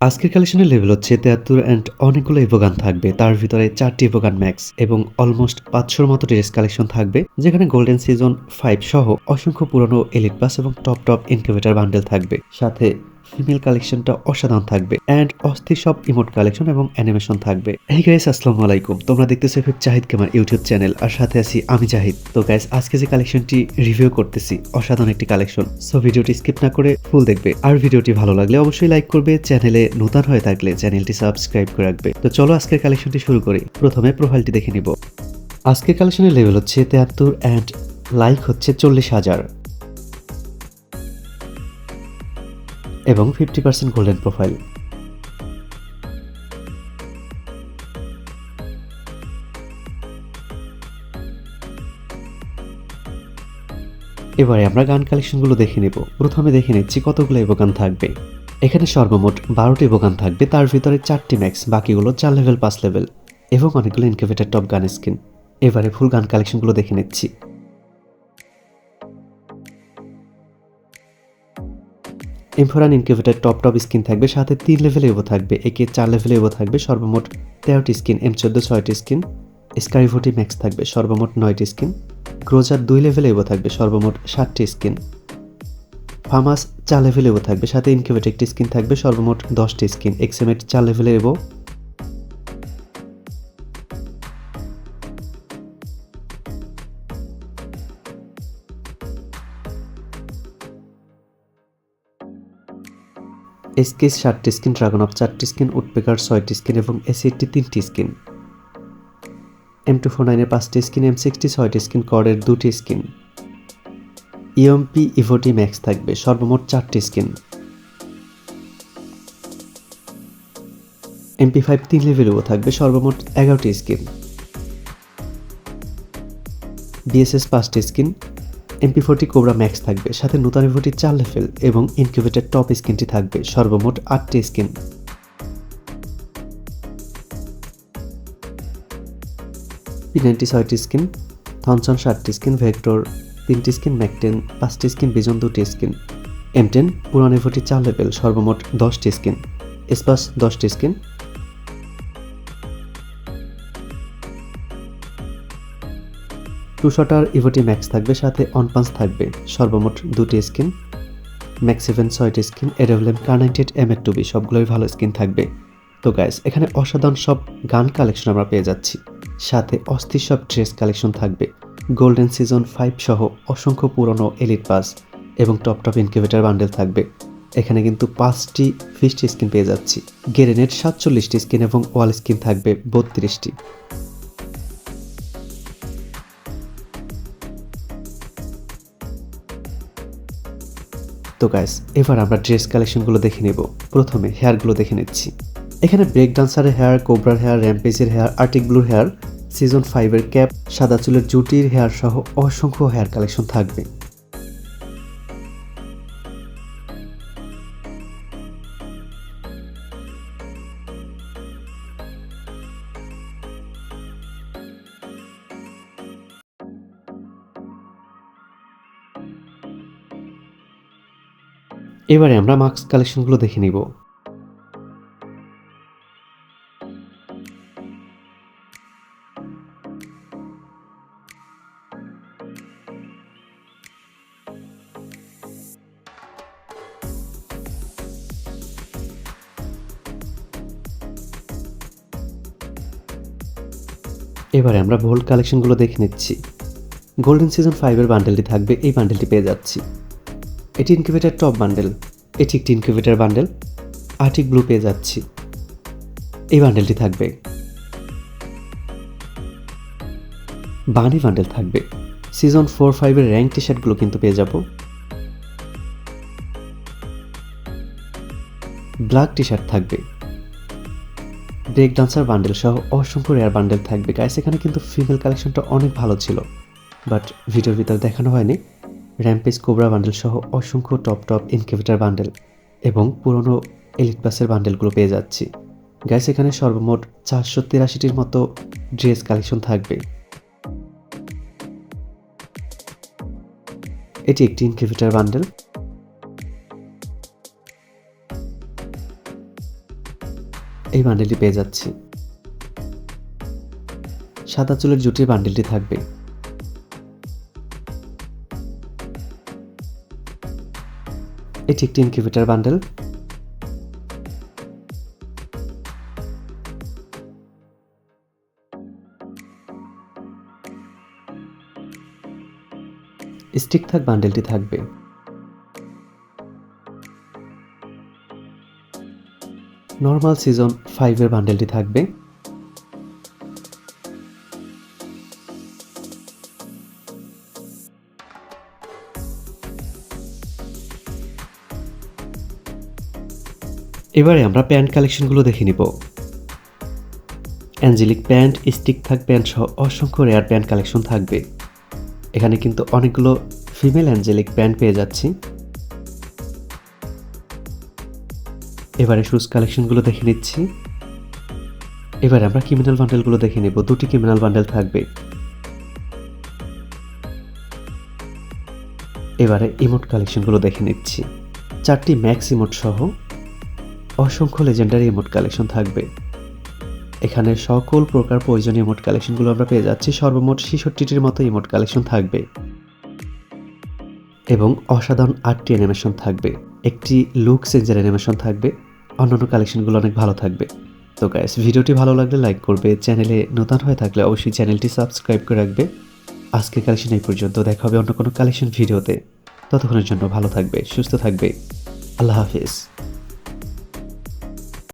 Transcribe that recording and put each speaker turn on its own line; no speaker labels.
আজকের কালেকশনের লেভেল হচ্ছে তেয়াত্তর অ্যান্ড অনেকগুলো ইভোগান থাকবে। তার ভিতরে চারটি ইভোগান ম্যাক্স এবং অলমোস্ট পাঁচশোর মতো ড্রেস কালেকশন থাকবে, যেখানে গোল্ডেন সিজন ফাইভ সহ অসংখ্য পুরনো এলিট পাস এবং টপ টপ ইনকিউবেটার বান্ডেল থাকবে। সাথে ফিমেল কালেকশনটা অসাধারণ থাকবে অ্যান্ড অস্থির সব ইমোট কালেকশন এবং অ্যানিমেশন থাকবে। এই গাইস আসসালামু আলাইকুম। তোমরা দেখতেছো FF Zahid Kemar YouTube channel আর সাথে আছি আমি জাহিদ তো গাইস আজকে যে কালেকশনটি রিভিউ করতেছি, অসাধারণ একটি কালেকশন। সো ভিডিওটি স্কিপ না করে ফুল দেখবে। আর ভিডিওটি ভালো লাগলে অবশ্যই লাইক করবে চ্যানেলে নতুন হয়ে থাকলে চ্যানেলটি সাবস্ক্রাইব করে রাখবে। তো চলো আজকের কালেকশনটি শুরু করি। প্রথমে প্রোফাইলটি দেখে নিব। আজকের কালেকশনের লেভেল হচ্ছে তেয়াত্তর অ্যান্ড লাইক হচ্ছে চল্লিশ হাজার। এবং ফিফটি পার্সেন্ট গোল্ডেন প্রোফাইল। এবারে আমরা গান কালেকশনগুলো দেখে নেব। প্রথমে দেখে নিচ্ছি কতগুলো গান থাকবে। এখানে সর্বমোট বারোটি গান থাকবে, তার ভিতরে চারটি ম্যাক্স, বাকিগুলো চার লেভেল, পাঁচ লেভেল এবং অনেকগুলো ইনকিউবেটার টপ গান স্কিন এবারে ফুল গান কালেকশনগুলো দেখে নিচ্ছি। ইনফোরান ইনকিউবেটার টপ টপ স্কিন থাকবে, সাথে তিন লেভেলে এবো থাকবে। একে চার লেভেলে এবো থাকবে, সর্বমোট তেরোটি স্কিন এম চোদ্দ, ছয়টি স্কিন স্কাইভোটি ম্যাক্স থাকবে, সর্বমোট নয়টি স্কিন ক্রোজার দুই লেভেলে এবো থাকবে, সর্বমোট ষাটটি স্কিন ফার্মাস চার লেভেলে এবো থাকবে, সাথে ইনকিউবেটার একটি স্কিন থাকবে, সর্বমোট দশটি স্কিন এক্সএমেট চার লেভেলে এভো এসকেস ষাটটি স্কিন, ড্রাগন অফ চারটি স্কিন, উডপেকার ছয়টি স্কিন এবং এসিডটি তিনটি স্কিন। এম টু ফোর নাইনের পাঁচটি স্কিন, এম সিক্সটি ছয়টি স্কিন, করের দুটি স্কিন। ইএমপি, ইভোটি, ম্যাক্স থাকবে, সর্বমোট চারটি স্কিন। এমপি ফাইভ তিন লেভেলেও থাকবে, সর্বমোট এগারোটি স্কিন। বিএসএস পাঁচটি skin MP forty cobra max থাকবে, সাথে নূতন ইভোটি চার লেভেল এবং ইনকিউবেটার টপ স্কিনটি থাকবে, সর্বমোট আটটি স্কিন পি নাইনটি ছয়টি স্কিন থনসন ষাটটি স্কিন ভেক্টর তিনটি স্কিন ম্যাকটেন পাঁচটি স্কিন বিজন দুটি স্কিন এম টেন পুরান ইভোটি চার লেভেল, সর্বমোট দশটি স্কিন স্পাস দশটি স্কিন টু শটার ইভোটি ম্যাক্স থাকবে, সাথে অন পাঞ্চ থাকবে। সর্বমোট দুটি স্কিন ম্যাক্স সেভেন ছয়টি স্কিন এডেভলেম কার্নাইটেড এম এর টুবি সবগুলোই ভালো স্কিন থাকবে। তো গাইস এখানে অসাধারণ সব গান কালেকশন আমরা পেয়ে যাচ্ছি। সাথে অস্থির সব ড্রেস কালেকশন থাকবে। গোল্ডেন সিজন ফাইভ সহ অসংখ্য পুরনো এলিট পাস এবং টপ টপ ইনকিউবেটার বান্ডেল থাকবে। এখানে কিন্তু পাঁচটি ফিস্ট স্কিন পেয়ে যাচ্ছি। গেরেনের সাতচল্লিশটি স্কিন এবং ওয়াল স্কিন থাকবে বত্রিশটি। তো গাইস এবার আমরা ড্রেস কালেকশনগুলো দেখে নেব। প্রথমে হেয়ারগুলো দেখে নিচ্ছি। এখানে ব্রেক ডান্সারের হেয়ার কোবরার হেয়ার র্যাম্পেজের হেয়ার আর্টিক ব্লুর হেয়ার সিজন ফাইভের ক্যাপ সাদা চুলের জুটির হেয়ার সহ অসংখ্য হেয়ার কালেকশন থাকবে। এবারে আমরা মাস্ক কালেকশনগুলো দেখে নিব। এবারে আমরা ভোল্ট কালেকশনগুলো দেখে নিচ্ছি। গোল্ডেন সিজন ফাইভের বান্ডেলটি থাকবে, এই বান্ডেলটি পেয়ে যাচ্ছি। এটি ইনকিউবেটার টপ বান্ডেল এটি একটি ইনকিউবেটার বান্ডেল আর্টিক ব্লু পেয়ে যাচ্ছি। এই বান্ডেলটি থাকবে। বানি বান্ডেল থাকবে। সিজন ফোর ফাইভের র্যাঙ্ক টি শার্টগুলো কিন্তু পেয়ে যাব। ব্ল্যাক টি শার্ট থাকবে। ব্রেক ডান্সার বান্ডেল সহ অসংখ্য রেয়ার বান্ডেল থাকবে। গাইস এখানে কিন্তু ফিমেল কালেকশনটা অনেক ভালো ছিল। বাট ভিডিওর ভিতরে দেখানো হয়নি। র্যাম্পেজ কোবরা বান্ডেল সহ অসংখ্য টপ টপ ইনকিউবেটার বান্ডেল এবং পুরনো এলিট পাসের বান্ডেলগুলো পেয়ে যাচ্ছি। গ্যাস এখানে সর্বমোট চারশো তিরাশিটির মতো ড্রেস কালেকশন থাকবে। এটি একটি ইনকিউবেটার বান্ডেল এই বান্ডেলটি পেয়ে যাচ্ছি। সাদা চুলের জুটির বান্ডেলটি থাকবে। এটি একটি ইনকিউবেটার বান্ডেল স্টিক থাক বান্ডেলটি থাকবে। নর্মাল সিজন ফাইভের বান্ডেলটি থাকবে। এবারে আমরা প্যান্ট কালেকশনগুলো দেখে নিব। অ্যাঞ্জেলিক প্যান্ট, স্টিক থাক প্যান্ট সহ অসংখ্য রেয়ার প্যান্ট কালেকশন থাকবে। এখানে কিন্তু অনেকগুলো ফিমেল অ্যাঞ্জেলিক প্যান্ট পেয়ে যাচ্ছি। এবারে শুজ কালেকশনগুলো দেখে নিচ্ছি। এবারে আমরা ক্রিমিনাল বান্ডেলগুলো দেখে নেব। দুটি ক্রিমিনাল বান্ডেল থাকবে। এবারে ইমোট কালেকশনগুলো দেখে নিচ্ছি। চারটি ম্যাক্স ইমোট সহ অসংখ্য লেজেন্ডারি ইমোট কালেকশন থাকবে। এখানে সকল প্রকার প্রয়োজনীয় ইমোট কালেকশনগুলো আমরা পেয়ে যাচ্ছি। সর্বমোট ছেষট্টিটির মতো ইমোট কালেকশন থাকবে। এবং অসাধারণ আটটি অ্যানিমেশন থাকবে। একটি লুক চেঞ্জের অ্যানিমেশন থাকবে। অন্যান্য কালেকশনগুলো অনেক ভালো থাকবে। তো গাইস ভিডিওটি ভালো লাগলে লাইক করবে। চ্যানেলে নতুন হয়ে থাকলে অবশ্যই চ্যানেলটি সাবস্ক্রাইব করে রাখবে। আজকের কালেকশন এই পর্যন্ত। দেখা হবে অন্য কোনো কালেকশন ভিডিওতে ততক্ষণের জন্য ভালো থাকবে, সুস্থ থাকবে। আল্লাহ হাফিজ।